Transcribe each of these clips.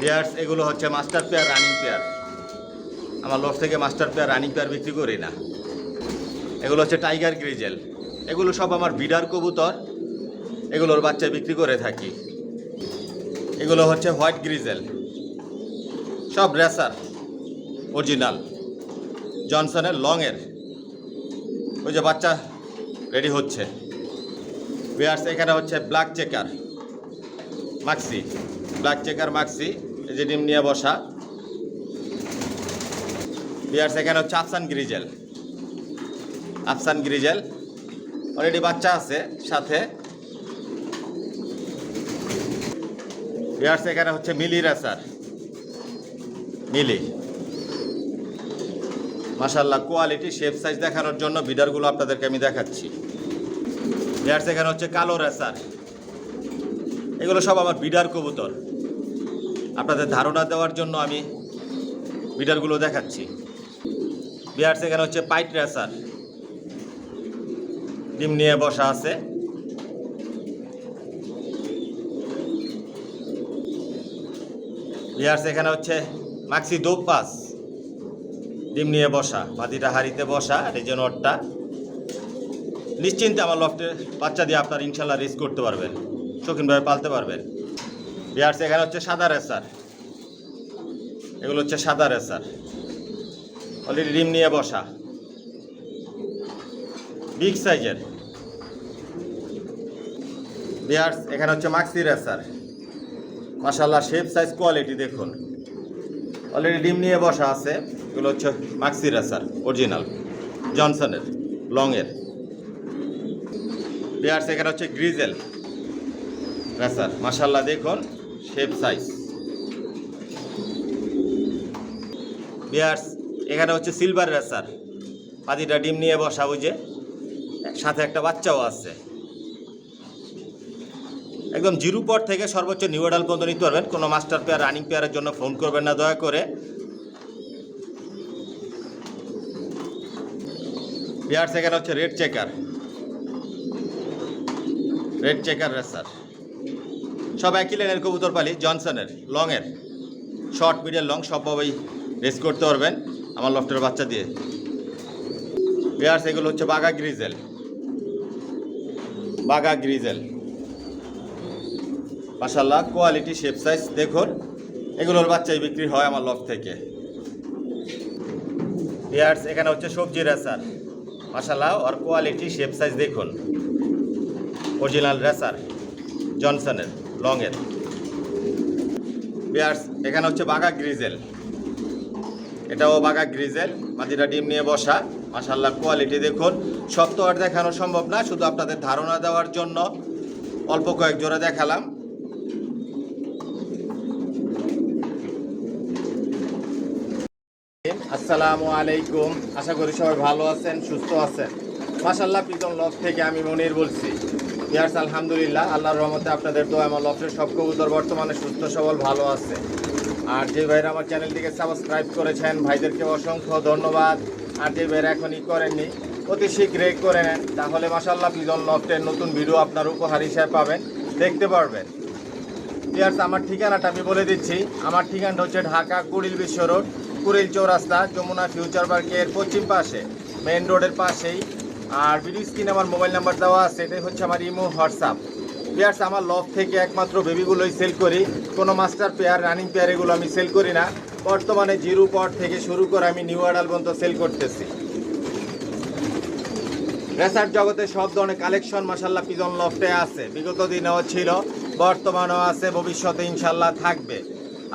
Pairs এগুলো হচ্ছে master pair running pair আমার লস থেকে মাস্টার পেয়ার রানিং পেয়ার বিক্রি করি না। এগুলো হচ্ছে টাইগার গ্রিজেল এগুলো সব আমার বিডার কবুতর। এগুলোর বাচ্চা বিক্রি করে থাকি। এগুলো হচ্ছে হোয়াইট গ্রিজেল সব রেসার অরিজিনাল জনসনের লংয়ের ওই যে বাচ্চা রেডি হচ্ছে। বিয়ার্স এখানে হচ্ছে black checker Maksi black checker Maksi যে ডিম নিয়ে বসা। বিয়ার্স সেখানে হচ্ছে আফসান গ্রিজেল। আফসান গ্রিজেল। অলরেডি বাচ্চা আছে, সাথে। বিয়ার্স, এখানে হচ্ছে মিলি রেসার মিলি। মাশাল্লাহ কোয়ালিটি শেপ সাইজ দেখানোর জন্য বিডারগুলো আপনাদেরকে আমি দেখাচ্ছি। বিয়ার্স, এখানে হচ্ছে কালো রেসার এগুলো সব আমার বিডার কবুতর। আপনাদের ধারণা দেওয়ার জন্য আমি বিডারগুলো দেখাচ্ছি। বিয়ার্স এখানে হচ্ছে পাইট রেসার। ডিম নিয়ে বসা আছে। বিয়ার্স এখানে হচ্ছে মাক্সি দোপাস ডিম নিয়ে বসা মাদিটা হাড়িতে বসা, এই নিশ্চিন্তে আমার লফটে বাচ্চা দিয়ে আপনার ইনশাল্লাহ রেস করতে পারবেন। শৌখিনভাবে পালতে পারবেন। বিয়ার্স এখানে হচ্ছে সাদা রেসার। এগুলো হচ্ছে সাদা রেসার। অলরেডি ডিম নিয়ে বসা। বিগ সাইজের বিয়ার্স এখানে হচ্ছে মাক্সি রেসার। মাশাল্লাহ শেপ সাইজ কোয়ালিটি দেখুন। অলরেডি ডিম নিয়ে বসা আছে। এগুলো হচ্ছে মাক্সি রেসার অরিজিনাল জনসনের লংয়ের বিয়ার্স এখানে হচ্ছে গ্রিজেল রেসার। মাশাল্লাহ দেখুন শেপ সাইজ বিয়ার্স, এখানে হচ্ছে সিলভার রেসার পাতিটা ডিম নিয়ে বসা যে সাথে একটা বাচ্চাও আছে। একদম জিরো পর থেকে সর্বোচ্চ নিউ অ্যাডাল পর্যন্ত নিতে পারবেন। কোনো মাস্টার পেয়ার রানিং পেয়ারের জন্য ফোন করবেন না, দয়া করে। পেয়ার সেকেন্ড হচ্ছে red checker red checker racer সব একই লাইনের কবুতর পালি, জনসনের লংয়ের শর্ট মিডিয়াম লং সবভাবেই রেস করতে পারবেন আমার লফটের বাচ্চা দিয়ে। পেয়ার্স এগুলো হচ্ছে বাঘা গ্রিজেল। বাঘা গ্রিজেল। মাসাল্লাহ কোয়ালিটি শেপ সাইজ দেখুন, এগুলোর বাচ্চাই বিক্রি হয় আমার লফ থেকে। পেয়ার্স এখানে হচ্ছে সবজি রেসার। মাসাল্লাহ ওর কোয়ালিটি শেপ সাইজ দেখুন। অরিজিনাল রেসার জনসনের লংয়ের পেয়ার্স এখানে হচ্ছে বাঘা গ্রিজেল। এটাও বাগা গ্রিজেল মাদিরা ডিম নিয়ে বসা। মাসাল্লাহ কোয়ালিটি দেখুন। সব তো আর দেখানো সম্ভব না, শুধু আপনাদের ধারণা দেওয়ার জন্য অল্প কয়েক জোড়া দেখালাম। আসসালামু আলাইকুম, আশা করি সবাই ভালো আছেন, সুস্থ আছেন। মাশাল্লাহ প্রীতম লফ থেকে আমি মনির বলছি। ইয়ার্স, আলহামদুলিল্লাহ, আল্লাহর রহমতে আপনাদের তো আমার লফের সব কবুতর বর্তমানে সুস্থ, সবল, ভালো আছে। আর যে ভাইরা আমার চ্যানেলটিকে সাবস্ক্রাইব করেছেন, ভাইদেরকে অসংখ্য ধন্যবাদ। আর যে ভাইরা এখনই করেননি, অতি শীঘ্রই করে নেন। তাহলে মাসাল্লাহ পিজন লফটের নতুন ভিডিও আপনার উপহার হিসেবে পাবেন। দেখতে পারবেন। ইয়ার্স আমার ঠিকানাটা আমি বলে দিচ্ছি। আমার ঠিকানাটা হচ্ছে ঢাকা কুড়িল বিশ্ব রোড, কুড়িল চৌরাস্তা, যমুনা ফিউচার পার্কের পশ্চিম পাশে মেন রোডের পাশেই। আর ভিডিও স্ক্রিনে আমার মোবাইল নাম্বার দেওয়া আছে, এটাই হচ্ছে আমার ইমো, হোয়াটসঅ্যাপ। পেয়ার্স আমার লফ থেকে একমাত্র বেবিগুলোই সেল করি। কোনো মাস্টার পেয়ার রানিং পেয়ার এগুলো আমি সেল করি না। বর্তমানে জিরো পট থেকে শুরু করে আমি নিউ অ্যাডাল পর্যন্ত সেল করতেছি। রেসার জগতে সব ধরনের কালেকশন মাসাল্লাহ পিজন লফটে আছে। বিগত দিনেও ছিল, বর্তমানেও আছে, ভবিষ্যতে ইনশাল্লাহ থাকবে।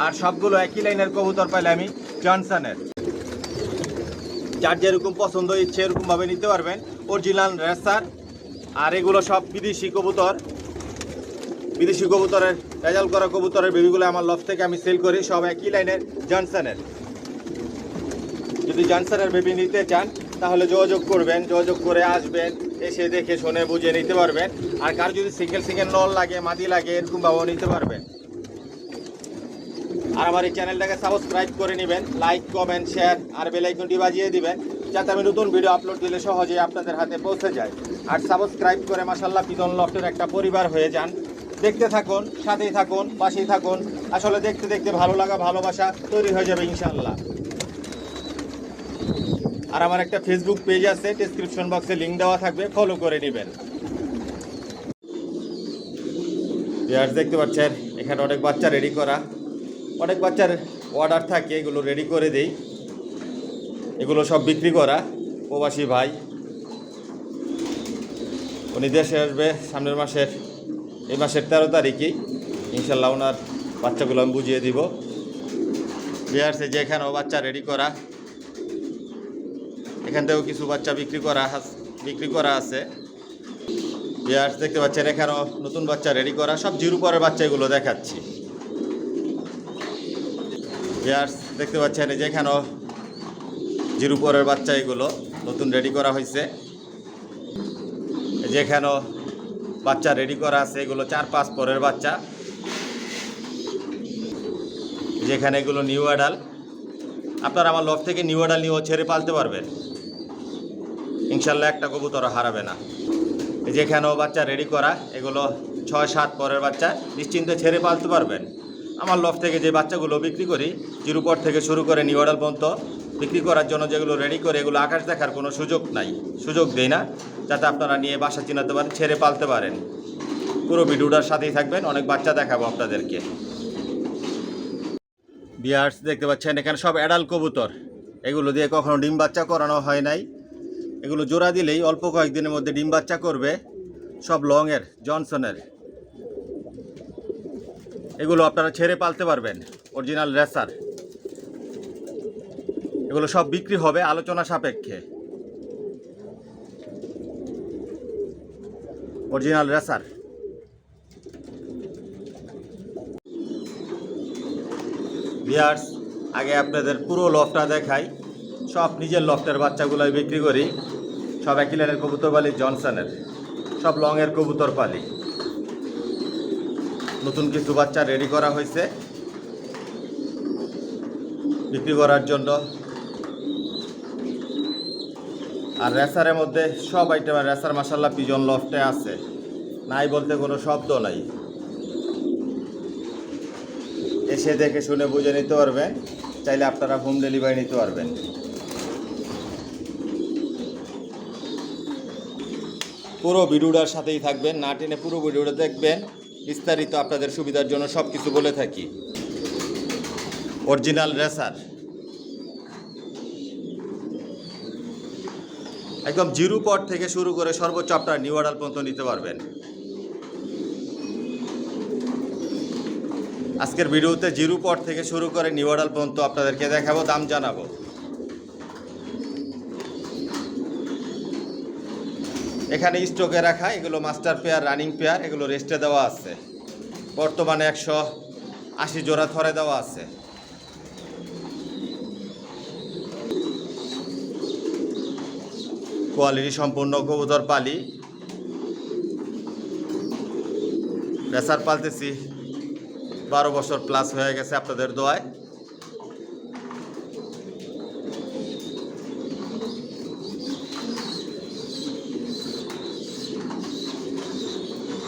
আর সবগুলো একই লাইনের কবুতর পাইলে আমি জনসনের যার যেরকম পছন্দ, ইচ্ছে, এরকমভাবে নিতে পারবেন। অরিজিনাল রেসার আর এগুলো সব বিদেশি কবুতর। বিদেশি কবুতরের রেজাল্ট করা কবুতরের বেবিগুলো আমার লফ থেকে আমি সেল করি, সব একই লাইনের জনসনের যদি জনসনের বেবি নিতে চান, তাহলে যোগাযোগ করবেন, যোগাযোগ করে আসবেন, এসে দেখে শুনে বুঝে নিতে পারবেন। আর কার যদি সিঙ্গেল সিঙ্গেল নল লাগে, মাদি লাগে, এরকম ভাবেও নিতে পারবেন। আর আমার এই চ্যানেলটাকে সাবস্ক্রাইব করে নেবেন লাইক কমেন্ট শেয়ার আর বেল আইকনটি বাজিয়ে দিবেন, যাতে আমি নতুন ভিডিও আপলোড দিলে সহজেই আপনাদের হাতে পৌঁছে যায়। আর সাবস্ক্রাইব করে মাসাল্লাহ পিতন লফটের একটা পরিবার হয়ে যান। দেখতে থাকুন, সাথেই থাকুন, পাশেই থাকুন। আসলে দেখতে দেখতে ভালো লাগা, ভালোবাসা তৈরি হয়ে যাবে ইনশাল্লাহ আর আমার একটা ফেসবুক পেজ আছে ডেসক্রিপশন বক্সে লিংক দেওয়া থাকবে ফলো করে নেবেন। দেখতে পাচ্ছেন, এখানে অনেক বাচ্চা রেডি করা। অনেক বাচ্চার অর্ডার থাকে, এগুলো রেডি করে দেই। এগুলো সব বিক্রি করা, প্রবাসী ভাই। উনি দেশে আসবে, সামনের মাসের এই মাসের তেরো তারিখেই ইনশাল্লাহ ওনার বাচ্চাগুলো আমি বুঝিয়ে দিব। বিহারসে যে এখানেও বাচ্চা রেডি করা। এখান থেকেও কিছু বাচ্চা বিক্রি করা বিক্রি করা আছে। বিহার্স দেখতে পাচ্ছেন এখানেও নতুন বাচ্চা রেডি করা। সব জিরো পরের বাচ্চা এগুলো দেখাচ্ছি। বিহার্স দেখতে পাচ্ছেন এই যে এখানেও জিরো পরের বাচ্চা এগুলো নতুন রেডি করা হয়েছে। এই যে এখানেও বাচ্চা রেডি করা আছে, এগুলো চার পাঁচ পরের বাচ্চা। যেখানে এগুলো নিউ অ্যাডাল আপনারা আমার লফ থেকে নিউ অ্যাডাল নিয়েও ছেড়ে পালতে পারবেন। ইনশাল্লাহ একটা কবুতর হারাবে না। এই যে বাচ্চা রেডি করা, এগুলো ছয় সাত পরের বাচ্চা, নিশ্চিন্তে ছেড়ে পালতে পারবেন। আমার লফ থেকে যে বাচ্চাগুলো বিক্রি করি জিরুপর থেকে শুরু করে নিউ অ্যাডাল পর্যন্ত বিক্রি করার জন্য যেগুলো রেডি করে, এগুলো আকাশ দেখার কোনো সুযোগ নাই। সুযোগ দেই না। যাতে আপনারা নিয়ে বাসা চিনাতে পারেন, ছেড়ে পালতে পারেন। পুরো ভিডিওটার সাথেই থাকবেন, অনেক বাচ্চা দেখাবো আপনাদেরকে। বিয়ার্স দেখতে পাচ্ছেন, এখানে সব অ্যাডাল কবুতর। এগুলো দিয়ে কখনো ডিম বাচ্চা করানো হয় নাই। এগুলো জোড়া দিলেই অল্প কয়েকদিনের মধ্যে ডিম বাচ্চা করবে। সব লংয়ের, জনসনের। এগুলো আপনারা ছেড়ে পালতে পারবেন অরিজিনাল রেসার এগুলো সব বিক্রি হবে আলোচনা সাপেক্ষে। অরিজিনাল রেসার বিয়ার্স আগে আপনাদের পুরো লফটা দেখাই। সব নিজের লফটের বাচ্চাগুলোই বিক্রি করি। সব একই লাইনের কবুতর পালি জনসনের সব লংয়ের কবুতর পালি নতুন কিছু বাচ্চা রেডি করা হয়েছে। বিক্রি করার জন্য আর রেসারের মধ্যে সব আইটেমের রেসার মাসাল্লাহ পিজন লফটে আছে। নাই বলতে কোনো শব্দ নাই। এসে দেখে শুনে বুঝে নিতে পারবেন চাইলে আপনারা হোম ডেলিভারি নিতে পারবেন। পুরো ভিডিওটার সাথেই থাকবেন, না টেনে পুরো ভিডিওটা দেখবেন, বিস্তারিত আপনাদের সুবিধার জন্য সব কিছু বলে থাকি। Original racer. একদম জিরো পট থেকে শুরু করে সর্বোচ্চ আপনার নিউ অর্ডার পর্যন্ত নিতে পারবেন। আজকের ভিডিওতে জিরো পট থেকে শুরু করে নিউ অর্ডার পর্যন্ত আপনাদেরকে দেখাবো, দাম জানাব। এখানে স্টকে রাখা, এগুলো মাস্টার পেয়ার, রানিং পেয়ার, এগুলো রেস্টে দেওয়া আছে। বর্তমানে একশো আশি জোড়া থরে দেওয়া আছে। কোয়ালিটি সম্পূর্ণ কবুতর পালি। রেসার পালতেছি। বারো বছর প্লাস হয়ে গেছে আপনাদের দোয়ায়।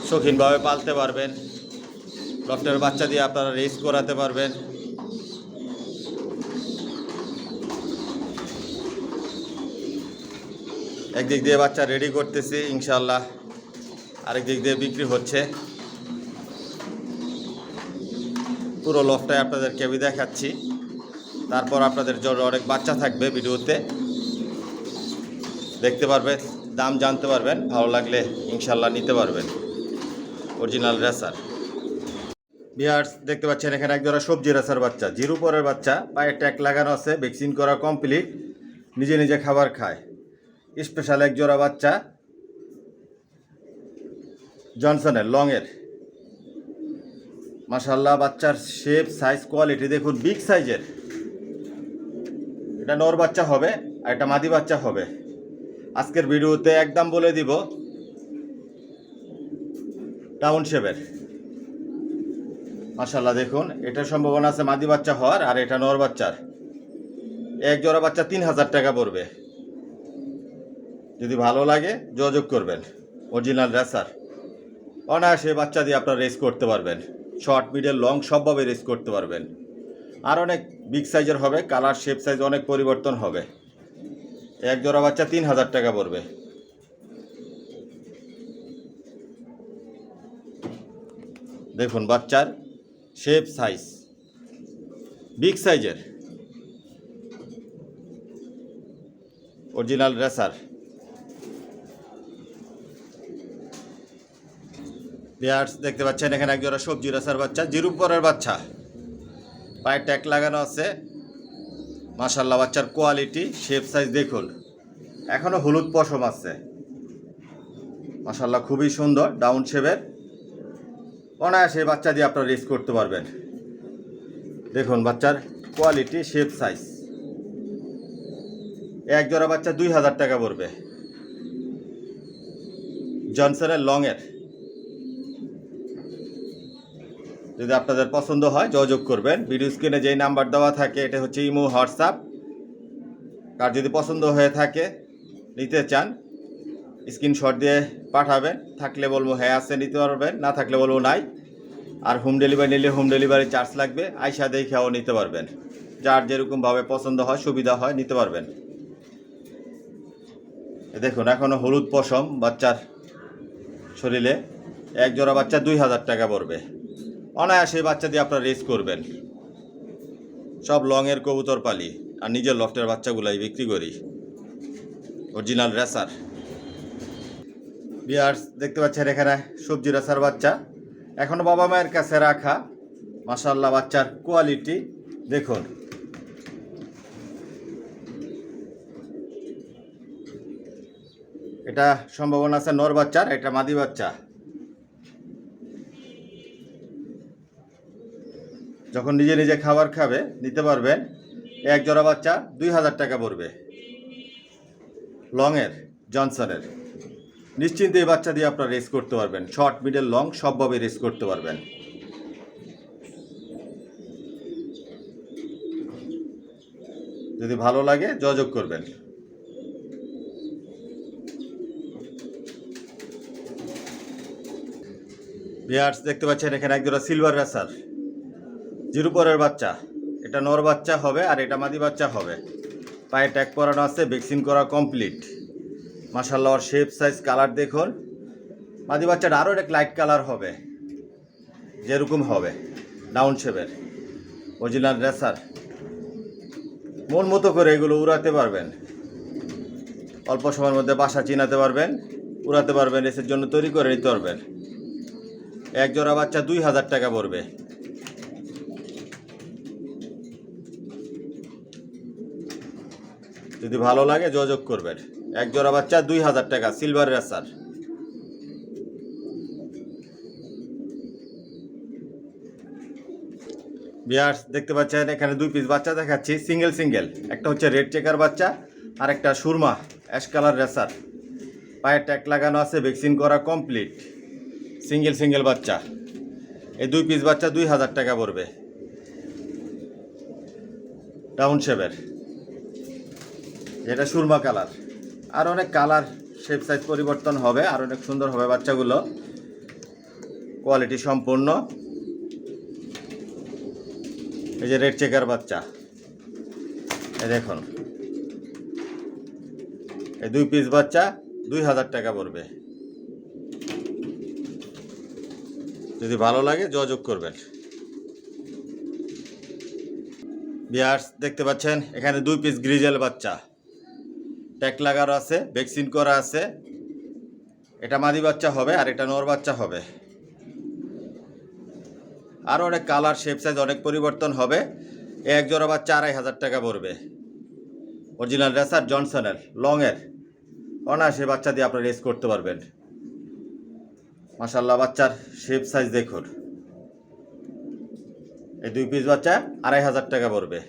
শৌখিনভাবে পালতে পারবেন। ডক্টরের বাচ্চা দিয়ে আপনারা রেস করাতে পারবেন। একদিক দিয়ে বাচ্চা রেডি করতেছি ইনশাল্লাহ আরেক দিক দিয়ে বিক্রি হচ্ছে। পুরো লফটাই আপনাদেরকে আমি দেখাচ্ছি। তারপর আপনাদের জন্য অনেক বাচ্চা থাকবে ভিডিওতে। দেখতে পারবেন, দাম জানতে পারবেন, ভালো লাগলে ইনশাল্লাহ নিতে পারবেন। অরিজিনাল রেসার বিয়ার্স দেখতে পাচ্ছেন, এখানে একজোড়া সবজি রেসার বাচ্চা, জিরো পরের বাচ্চা পায়ে ট্যাগ লাগানো আছে ভ্যাকসিন করা কমপ্লিট নিজে নিজে খাবার খায়। স্পেশাল এক জোড়া বাচ্চা জনসনের, লংয়ের। মাশাল্লাহ বাচ্চার শেপ সাইজ কোয়ালিটি দেখুন বিগ সাইজের এটা নর বাচ্চা হবে আর এটা মাদি বাচ্চা হবে। আজকের ভিডিওতে একদম বলে দিব টাউন শেপের মাশাল্লাহ দেখুন, এটা সম্ভাবনা আছে মাদি বাচ্চা হওয়ার আর এটা নর বাচ্চার। এক জোড়া বাচ্চা তিন হাজার টাকা পড়বে। যদি ভালো লাগে, যোগাযোগ করবেন। অরিজিনাল রেসার অনায়াসে বাচ্চা দিয়ে আপনারা রেস করতে পারবেন। শর্ট মিডল লং সবভাবে রেস করতে পারবেন। আর অনেক বিগ সাইজের হবে কালার শেপ সাইজ অনেক পরিবর্তন হবে। এক জোড়া বাচ্চা তিন হাজার টাকা পড়বে। দেখুন বাচ্চার শেপ সাইজ বিগ সাইজের অরিজিনাল রেসার পেয়ার্স দেখতে পাচ্ছেন, এখানে এক জোড়া সবজি রেসার বাচ্চা জিরু পরের বাচ্চা। পায়ে ট্যাক লাগানো আছে। মাশাল্লাহ বাচ্চার কোয়ালিটি শেপ সাইজ দেখুন। এখনও হলুদ পশম আছে। মাশাল্লাহ খুবই সুন্দর ডাউন শেপের অনায়াসে বাচ্চা দিয়ে আপনারা রেস করতে পারবেন। দেখুন, বাচ্চার কোয়ালিটি শেপ সাইজ এক জোড়া বাচ্চা দুই হাজার টাকা পড়বে। জনসনের লংয়ের যদি আপনাদের পছন্দ হয়, যোগাযোগ করবেন। ভিডিও স্ক্রিনে যেই নাম্বার দেওয়া থাকে, এটা হচ্ছে ইমো, হোয়াটসঅ্যাপ। আর যদি পছন্দ হয়ে থাকে, নিতে চান, স্ক্রিনশট দিয়ে পাঠাবেন। থাকলে বলব হ্যাঁ আছে, নিতে পারবেন। না থাকলে বলব, নাই। আর হোম ডেলিভারি নিলে হোম ডেলিভারি চার্জ লাগবে। আইসা দেখেও নিতে পারবেন। যার যেরকমভাবে পছন্দ হয়, সুবিধা হয়, নিতে পারবেন। দেখুন এখনও হলুদ পশম বাচ্চার শরীরে। এক জোড়া বাচ্চা দুই হাজার টাকা পড়বে। অনায়াসে বাচ্চা দিয়ে আপনারা রেস করবেন। সব লংয়ের কবুতর পালি, আর নিজের লফটের বাচ্চাগুলাই বিক্রি করি। অরিজিনাল রেসার বিয়ার্স দেখতে পাচ্ছেন এখানে সবজি রেসার বাচ্চা। এখনও বাবা মায়ের কাছে রাখা। মাসাল্লাহ বাচ্চার কোয়ালিটি দেখুন। এটা সম্ভাবনা আছে নর বাচ্চার, এটা মাদি বাচ্চা। যখন নিজে নিজে খাবার খাবে, নিতে পারবেন এক জোড়া বাচ্চা দুই হাজার টাকা পড়বে। লংয়ের, জনসনের। নিশ্চিন্তে এই বাচ্চা দিয়ে আপনারা রেস করতে পারবেন। শর্ট, মিডল, লং, সবভাবে রেস করতে পারবেন। যদি ভালো লাগে, যোগাযোগ করবেন। বিয়ার্স, দেখতে পাচ্ছেন এখানে একজোড়া সিলভার রেসার। জিরো পরের বাচ্চা। এটা নর বাচ্চা হবে আর এটা মাদি বাচ্চা হবে। পায়ে ট্যাগ করানো আছে ভ্যাকসিন করা কমপ্লিট মাসাল্লাহ ওর শেপ সাইজ কালার দেখুন। মাদি বাচ্চাটা আরও এক লাইট কালার হবে। যেরকম হবে। ডাউন শেপের অরিজিনাল রেসার মন মতো করে এগুলো উড়াতে পারবেন। অল্প সময়ের মধ্যে বাসা চিনাতে পারবেন। উড়াতে পারবেন রেসের জন্য তৈরি করে নিতে পারবেন। এক জোড়া বাচ্চা দুই হাজার টাকা পড়বে। যদি ভালো লাগে যোগাযোগ করবেন। এক জোড়া বাচ্চা দুই হাজার টাকা সিলভার রেসার বিয়ার্স দেখতে পাচ্ছেন, এখানে দুই পিস বাচ্চা দেখাচ্ছি সিঙ্গেল সিঙ্গেল একটা হচ্ছে রেড চেকার বাচ্চা আর একটা সুরমা অ্যাশ কালার রেসার পায়ে ট্যাক লাগানো আছে ভ্যাকসিন করা কমপ্লিট সিঙ্গেল সিঙ্গেল বাচ্চা। এই দুই পিস বাচ্চা দুই হাজার টাকা পড়বে। ডাউন শেপের এটা সুরমা কালার। আর অনেক কালার শেপ সাইজ পরিবর্তন হবে, আর অনেক সুন্দর হবে বাচ্চাগুলো। কোয়ালিটি সম্পূর্ণ। এই যে রেড চেকার বাচ্চা। এই দেখুন। এই দুই পিস বাচ্চা দুই হাজার টাকা পড়বে। যদি ভালো লাগে যোগাযোগ করবেন। বিয়ার্স দেখতে পাচ্ছেন, এখানে দুই পিস গ্রিজেল বাচ্চা। ট্যাক লাগানো আছে, ভ্যাকসিন করা আছে। এটা মাদি বাচ্চা হবে আর এটা নর বাচ্চা হবে। আরও অনেক কালার শেপ সাইজ অনেক পরিবর্তন হবে। এক জোড়া বাচ্চা আড়াই হাজার টাকা পড়বে। অরিজিনাল রেসার জনসনের লংয়ের অনায়াসে বাচ্চা দিয়ে আপনারা রেস করতে পারবেন। মাসাল্লাহ বাচ্চার শেপ সাইজ দেখুন। এই দুই পিস বাচ্চা আড়াই হাজার টাকা পড়বে।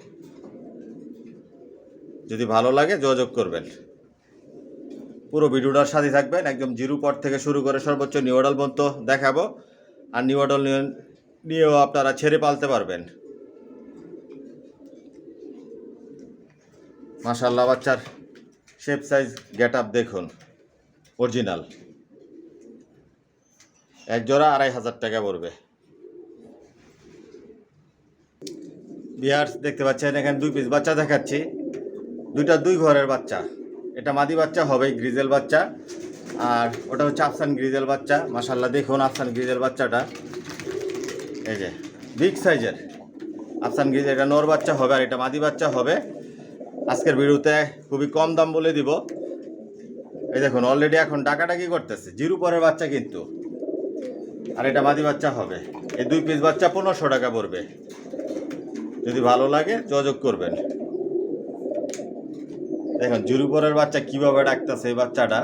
যদি ভালো লাগে, যোগাযোগ করবেন। পুরো ভিডিওটার সাথে থাকবেন। একদম জিরো পট থেকে শুরু করে সর্বোচ্চ নিউ অডাল পর্যন্ত দেখাবো। আর নিউডল নিয়েও আপনারা ছেড়ে পালতে পারবেন। মাশাল্লাহ বাচ্চার শেপ সাইজ গেট আপ দেখুন। অরিজিনাল এক জোড়া আড়াই হাজার টাকা পড়বে। বিহার দেখতে পাচ্ছেন, এখানে দুই পিস বাচ্চা দেখাচ্ছি। দুইটা দুই ঘরের বাচ্চা। এটা মাদি বাচ্চা হবে গ্রিজেল বাচ্চা। আর ওটা হচ্ছে আফসান গ্রিজেল বাচ্চা। মাসাল্লাহ দেখুন আফসান গ্রিজেল বাচ্চাটা। এই যে, বিগ সাইজের। আফসান গ্রিজেল, এটা নর বাচ্চা হবে আর এটা মাদি বাচ্চা হবে। আজকের ভিডিওতে খুবই কম দাম বলে দিব। এই দেখুন অলরেডি এখন ডাকাডাকি করতেছে। জিরো পরের বাচ্চা কিন্তু। আর এটা মাদি বাচ্চা হবে। এই দুই পিস বাচ্চা পনেরোশো টাকা পড়বে। যদি ভালো লাগে যোগাযোগ করবেন। দেখুন জুরুপরের বাচ্চা কীভাবে ডাকতেছে এই বাচ্চাটা।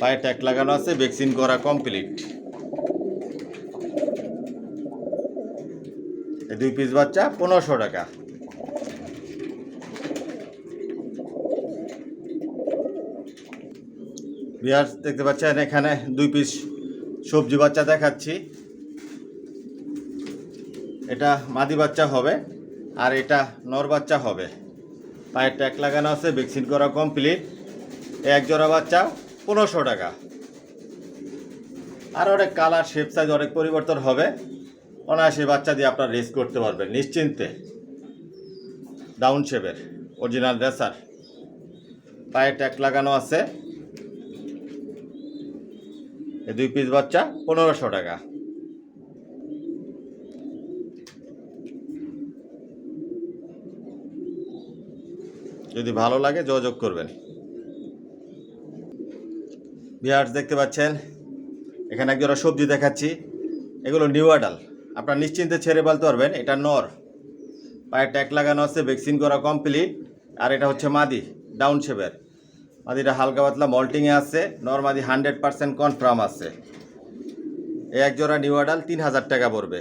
পায়ে ট্যাক লাগানো আছে, ভ্যাকসিন করা কমপ্লিট। দুই পিস বাচ্চা পনেরোশো টাকা। বিহার দেখতে পাচ্ছেন এখানে দুই পিস সবজি বাচ্চা দেখাচ্ছি। এটা মাদি বাচ্চা হবে। আর এটা নর বাচ্চা হবে। পায়ে ট্যাক লাগানো আছে, ভ্যাকসিন করা কমপ্লিট এক জোড়া বাচ্চা, পনেরোশো টাকা। আর অনেক কালার শেপ সাইজ অনেক পরিবর্তন হবে। অনায়াসে বাচ্চা দিয়ে আপনার রেস করতে পারবেন, নিশ্চিন্তে। ডাউন শেপের অরিজিনাল রেসার পায়ে ট্যাক লাগানো আছে। এই দুই পিস বাচ্চা, পনেরোশো টাকা। যদি ভালো লাগে, যোগাযোগ করবেন। বিহার দেখতে পাচ্ছেন, এখানে একজোড়া সবজি দেখাচ্ছি। এগুলো নিউ আডাল। আপনার নিশ্চিন্তে ছেড়ে ফেলতে পারবেন, এটা নর। পায়ে ট্যাক লাগানো আছে, ভ্যাকসিন করা কমপ্লিট। আর এটা হচ্ছে মাদি, ডাউন শেপের। মাদিটা হালকা পাতলা মল্টিংয়ে আছে, নর মাদি হান্ড্রেড পার্সেন্ট কনফার্ম আছে। এই এক জোড়া নিউ আডাল তিন হাজার টাকা পড়বে।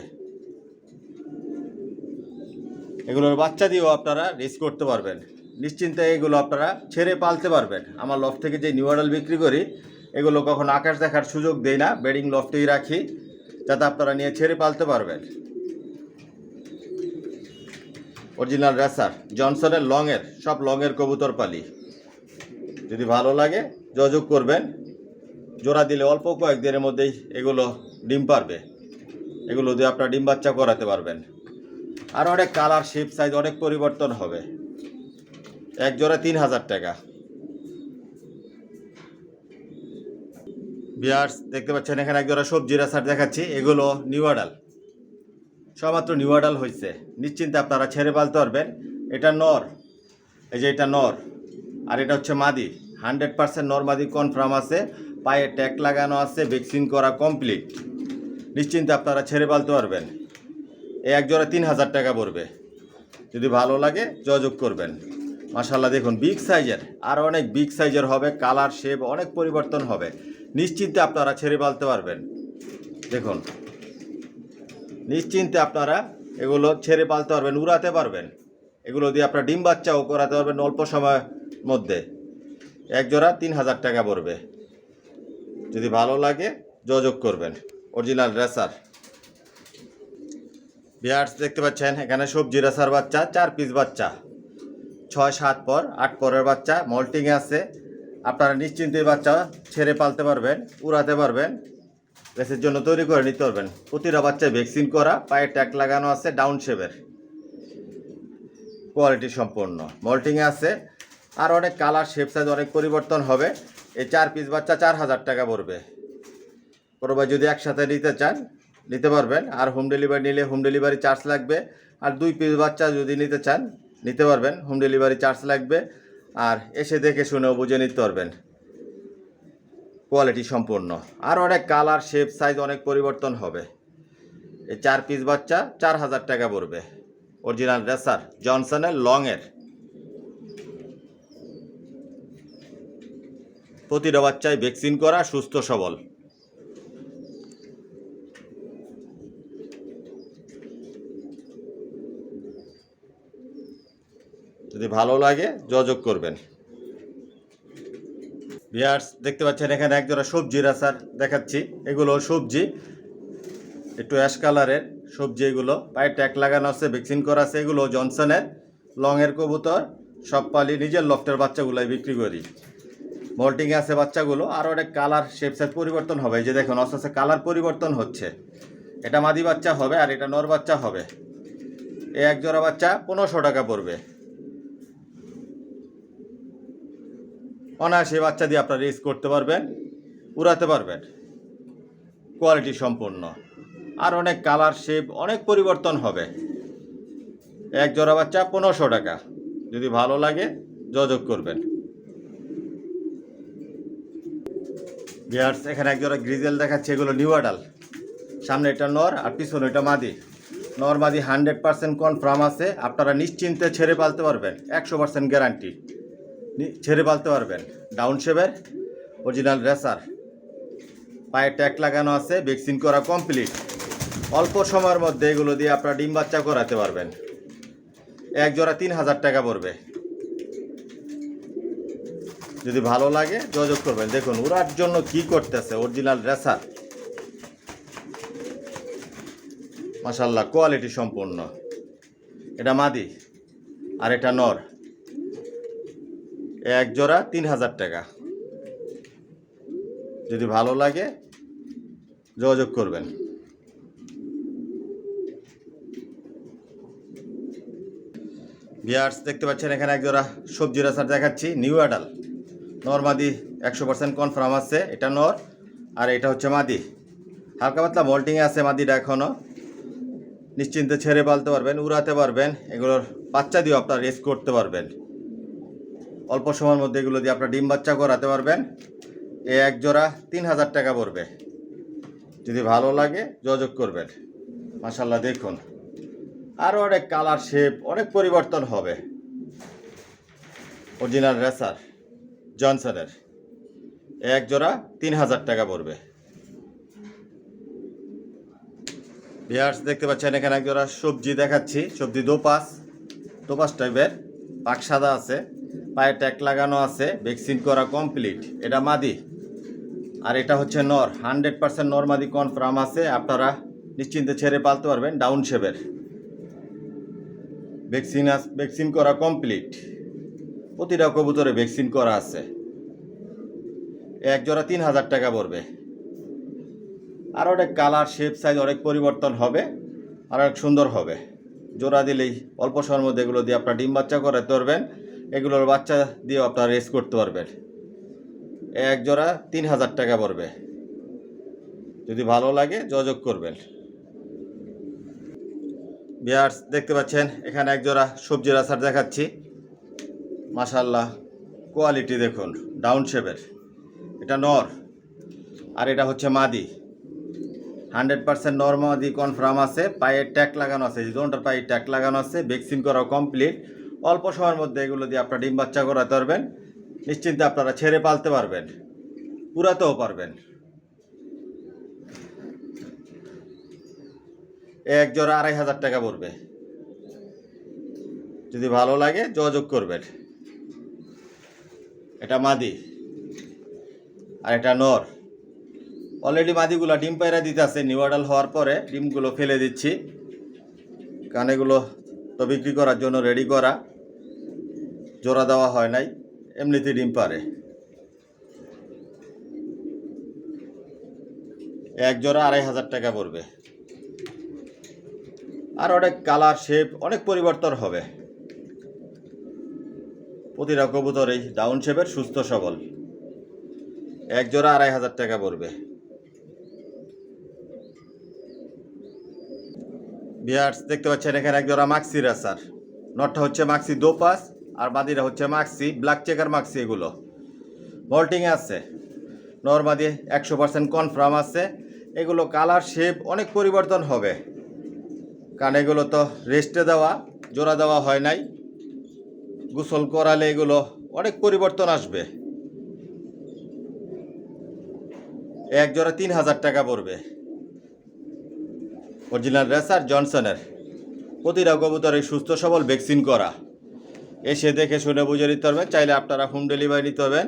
এগুলোর বাচ্চা দিয়েও আপনারা রেস করতে পারবেন। নিশ্চিন্তে এগুলো আপনারা ছেড়ে পালতে পারবেন। আমার লফট থেকে যে নিউ আডাল বিক্রি করি, এগুলো কখনো আকাশ দেখার সুযোগ দেই না বেডিং লফটেই রাখি, যাতে আপনারা নিয়ে ছেড়ে পালতে পারবেন। অরিজিনাল রেসার জনসনের লংয়ের, সব লংয়ের কবুতর পালি। যদি ভালো লাগে, যোগাযোগ করবেন। জোড়া দিলে অল্প কয়েকদিনের মধ্যেই এগুলো ডিম পারবে। এগুলো দিয়ে আপনার ডিম বাচ্চা করাতে পারবেন। আর অনেক কালার শেপ সাইজ অনেক পরিবর্তন হবে। এক জোড়া তিন হাজার টাকা। বিয়ার্স, দেখতে পাচ্ছেন এখানে এক জোড়া সবজি রাসার দেখাচ্ছি, এগুলো নিউ আডাল সবমাত্র নিউ আডাল হয়েছে নিশ্চিন্তে আপনারা ছেড়ে পালতে পারবেন। এটা নর, এই যে এটা নর, আর এটা হচ্ছে মাদি। হান্ড্রেড পার্সেন্ট নর মাদি কনফার্ম আছে, পায়ে ট্যাক লাগানো আছে, ভ্যাকসিন করা কমপ্লিট। নিশ্চিন্তে আপনারা ছেড়ে পালতে পারবেন। এই এক জোড়া তিন হাজার টাকা পড়বে। যদি ভালো লাগে যোগাযোগ করবেন। মাশাল্লাহ দেখুন বিগ সাইজের আর অনেক বিগ সাইজের হবে কালার শেপ অনেক পরিবর্তন হবে। নিশ্চিন্তে আপনারা ছেড়ে পালতে পারবেন। দেখুন, নিশ্চিন্তে আপনারা এগুলো ছেড়ে পালতে পারবেন, উড়াতে পারবেন। এগুলো দিয়ে আপনার ডিম বাচ্চাও করাতে পারবেন অল্প সময়ের মধ্যে। এক জোড়া তিন হাজার টাকা পড়বে। যদি ভালো লাগে, যোগাযোগ করবেন। অরিজিনাল রেসার বিয়ার্স, দেখতে পাচ্ছেন, এখানে সবজি রেসার বাচ্চা, চার পিস বাচ্চা। ছয়, সাত পর, আট পরের বাচ্চা মল্টিংয়ে আছে। আপনারা নিশ্চিন্তে বাচ্চা ছেড়ে পালতে পারবেন, উড়াতে পারবেন রেসের জন্য তৈরি করে নিতে পারবেন। প্রতিটা বাচ্চায় ভ্যাকসিন করা, পায়ে ট্যাগ লাগানো আছে, ডাউন শেপের। কোয়ালিটি সম্পন্ন। মল্টিংয়ে আছে, আর অনেক কালার, শেপ সাইজ অনেক পরিবর্তন হবে। এই চার পিস বাচ্চা চার হাজার টাকা পড়বে। কোনো যদি একসাথে নিতে চান, নিতে পারবেন। আর হোম ডেলিভারি নিলে হোম ডেলিভারি চার্জ লাগবে। আর দুই পিস বাচ্চা যদি নিতে চান নিতে পারবেন হোম ডেলিভারি চার্জ লাগবে, আর এসে দেখে শুনেও বুঝে নিতে পারবেন। কোয়ালিটি সম্পূর্ণ। আর অনেক কালার শেপ সাইজ অনেক পরিবর্তন হবে। এই চার পিস বাচ্চা চার হাজার টাকা পড়বে। অরিজিনাল রেসার জনসনের লংয়ের প্রতিটা বাচ্চায় ভ্যাকসিন করা, সুস্থ, সবল। যদি ভালো লাগে, যোগাযোগ করবেন। বিয়ার্স, দেখতে পাচ্ছেন এখানে একজোড়া সবজি রাসার দেখাচ্ছি। এগুলো সবজি, একটু অ্যাশ কালারের সবজি এগুলো। পায়ে ট্যাক লাগানো আছে, ভ্যাকসিন করা আছে, এগুলো জনসনের, লংয়ের কবুতর, সব পালি নিজের লফটের বাচ্চাগুলাই বিক্রি করি। মল্টিং আছে বাচ্চাগুলো, আর অনেক কালার শেপ সাইজ পরিবর্তন হবে। যে দেখুন আস্তে আস্তে কালার পরিবর্তন হচ্ছে। এটা মাদি বাচ্চা হবে আর এটা নর বাচ্চা হবে। এই এক জোড়া বাচ্চা পনেরোশো টাকা পড়বে। অনায়াসে বাচ্চা দিয়ে আপনারা রেস করতে পারবেন, উড়াতে পারবেন। কোয়ালিটি সম্পূর্ণ। আর অনেক কালার শেপ অনেক পরিবর্তন হবে। এক জোড়া বাচ্চা পনেরোশো টাকা। যদি ভালো লাগে, যোগাযোগ করবেন। বিয়ার্স এখানে এক জোড়া গ্রিজেল দেখাচ্ছে, এগুলো নিউ আডাল সামনে এটা নর, আর পিছনে এটা মাদি। নর মাদি হান্ড্রেড পার্সেন্ট কনফার্ম আছে। আপনারা নিশ্চিন্তে ছেড়ে পালতে পারবেন। একশো পার্সেন্ট গ্যারান্টি ছেড়ে পালতে পারবেন। ডাউন শেপের অরিজিনাল রেসার পায়ে ট্যাগ লাগানো আছে ভ্যাকসিন করা কমপ্লিট অল্প সময়ের মধ্যে এগুলো দিয়ে আপনারা ডিম বাচ্চা করাতে পারবেন। এক জোড়া তিন হাজার টাকা পড়বে। যদি ভালো লাগে, যোগাযোগ করবেন। দেখুন ওরার জন্য কি করতেছে অরিজিনাল রেসার মাসাল্লাহ কোয়ালিটি সম্পূর্ণ। এটা মাদি, আর এটা নর। এক জোড়া তিন হাজার টাকা। যদি ভালো লাগে, যোগাযোগ করবেন। বিয়ার্স দেখতে পাচ্ছেন, এখানে এক জোড়া সবজি রাসার দেখাচ্ছি নিউ অ্যাডাল নর মাদি একশো পার্সেন্ট কনফার্ম আছে, এটা নর, আর এটা হচ্ছে মাদি। হালকা পাতলা মল্টিংয়ে আছে মাদিটা এখনও নিশ্চিন্তে ছেড়ে পালতে পারবেন, উড়াতে পারবেন, এগুলোর বাচ্চা দিয়েও আপনারা রেস করতে পারবেন। অল্প সময়ের মধ্যে এগুলো দিয়ে আপনারা ডিম বাচ্চা করাতে পারবেন। এ এক জোড়া তিন হাজার টাকা পড়বে। যদি ভালো লাগে যোগাযোগ করবেন। মাসাল্লাহ দেখুন। আরও অনেক কালার, শেপ, অনেক পরিবর্তন হবে। অরিজিনাল রেসার, জনসনের। এক জোড়া তিন হাজার টাকা পড়বে। বিয়ার্স দেখতে পাচ্ছেন এখানে এক জোড়া সবজি দেখাচ্ছি। সবজি দোপাস। দোপাস টাইপের। পাক সাদা আছে। পায়ে ট্যাক লাগানো আছে, ভ্যাকসিন করা কমপ্লিট এটা মাদি। আর এটা হচ্ছে নর। হান্ড্রেড পার্সেন্ট নর মাদি কনফার্ম আছে। আপনারা নিশ্চিন্তে ছেড়ে পালতে পারবেন ডাউন শেপের ভ্যাকসিন আস ভ্যাকসিন করা কমপ্লিট প্রতিটা কবুতরে ভ্যাকসিন করা আছে। এক জোড়া তিন হাজার টাকা পড়বে। আর অনেক কালার শেপ সাইজ অনেক পরিবর্তন হবে, আর অনেক সুন্দর হবে। জোড়া দিলেই অল্প সময়ের মধ্যে এগুলো দিয়ে আপনার ডিম বাচ্চা করে পারবেন এগুলোর বাচ্চা দিয়েও আপনারা রেস করতে পারবেন। এক জোড়া তিন হাজার টাকা পড়বে। যদি ভালো লাগে যোগাযোগ করবেন। বিয়ার্স, দেখতে পাচ্ছেন, এখানে এক জোড়া সবজির আচার দেখাচ্ছি। মাশাল্লাহ কোয়ালিটি দেখুন ডাউন শেপের এটা নর, আর এটা হচ্ছে মাদি। হান্ড্রেড পার্সেন্ট নর্মাদি কনফার্ম আছে পায়ে ট্যাক লাগানো আছে জোনটার পায়ে ট্যাক লাগানো আছে ভ্যাকসিন করা কমপ্লিট অল্প সময়ের মধ্যে এগুলো দিয়ে আপনারা ডিম বাচ্চা করাতে পারবেন। নিশ্চিন্তে আপনারা ছেড়ে পালতে পারবেন, পুরাতেও পারবেন। এক জোড়া আড়াই হাজার টাকা পড়বে। যদি ভালো লাগে যোগাযোগ করবেন। এটা মাদি আর এটা নর। অলরেডি মাদিগুলো ডিম পায়রা দিতে আছে নিউডাল হওয়ার পরে ডিমগুলো ফেলে দিচ্ছি। কানেগুলো তো বিক্রি করার জন্য রেডি করা। জোড়া দেওয়া হয় নাই এমনিতে ডিম পারে এক জোড়া আড়াই হাজার টাকা পড়বে। আর অনেক কালার শেপ অনেক পরিবর্তন হবে। প্রতিটা কবুতর এই ডাউন শেপের সুস্থ সবল। এক জোড়া আড়াই হাজার টাকা পড়বে। বিয়ার্স, দেখতে পাচ্ছেন এখানে এক জোড়া মাক্সি রাসার। নটটা হচ্ছে মাক্সি দোপাস। আর বাদিরা হচ্ছে মাক্সি ব্ল্যাক চেকার মাক্সি এগুলো। ভল্টিং আছে। নর্মাদি একশো পার্সেন্ট কনফার্ম আছে। এগুলো কালার শেপ অনেক পরিবর্তন হবে। কারণ এগুলো তো রেস্টে দেওয়া, জোড়া দেওয়া হয় নাই। গোসল করালে এগুলো অনেক পরিবর্তন আসবে। এক জোড়া তিন হাজার টাকা পড়বে। অরিজিনাল রেসার জনসনের প্রতিটা কবুতরে সুস্থ সবল ভ্যাকসিন করা। এসে দেখে শুনে বুঝে নিতে পারবেন চাইলে আপনারা হোম ডেলিভারি নিতে পারবেন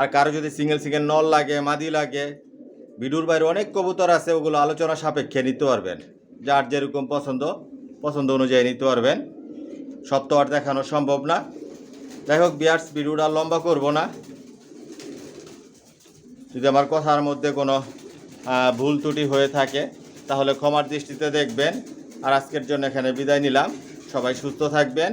আর কারও যদি সিঙ্গেল সিঙ্গেল নল লাগে, মাদি লাগে, বিডুর বাইরে অনেক কবুতর আছে, ওগুলো আলোচনা সাপেক্ষে নিতে পারবেন। যার যেরকম পছন্দ পছন্দ অনুযায়ী নিতে পারবেন। সব তো আর দেখানো সম্ভব না। যাই হোক, বিয়ার্স ভিডিওটা লম্বা করব না। যদি আমার কথার মধ্যে কোনো ভুল ত্রুটি হয়ে থাকে, তাহলে ক্ষমার দৃষ্টিতে দেখবেন। আর আজকের জন্য এখানে বিদায় নিলাম। সবাই সুস্থ থাকবেন।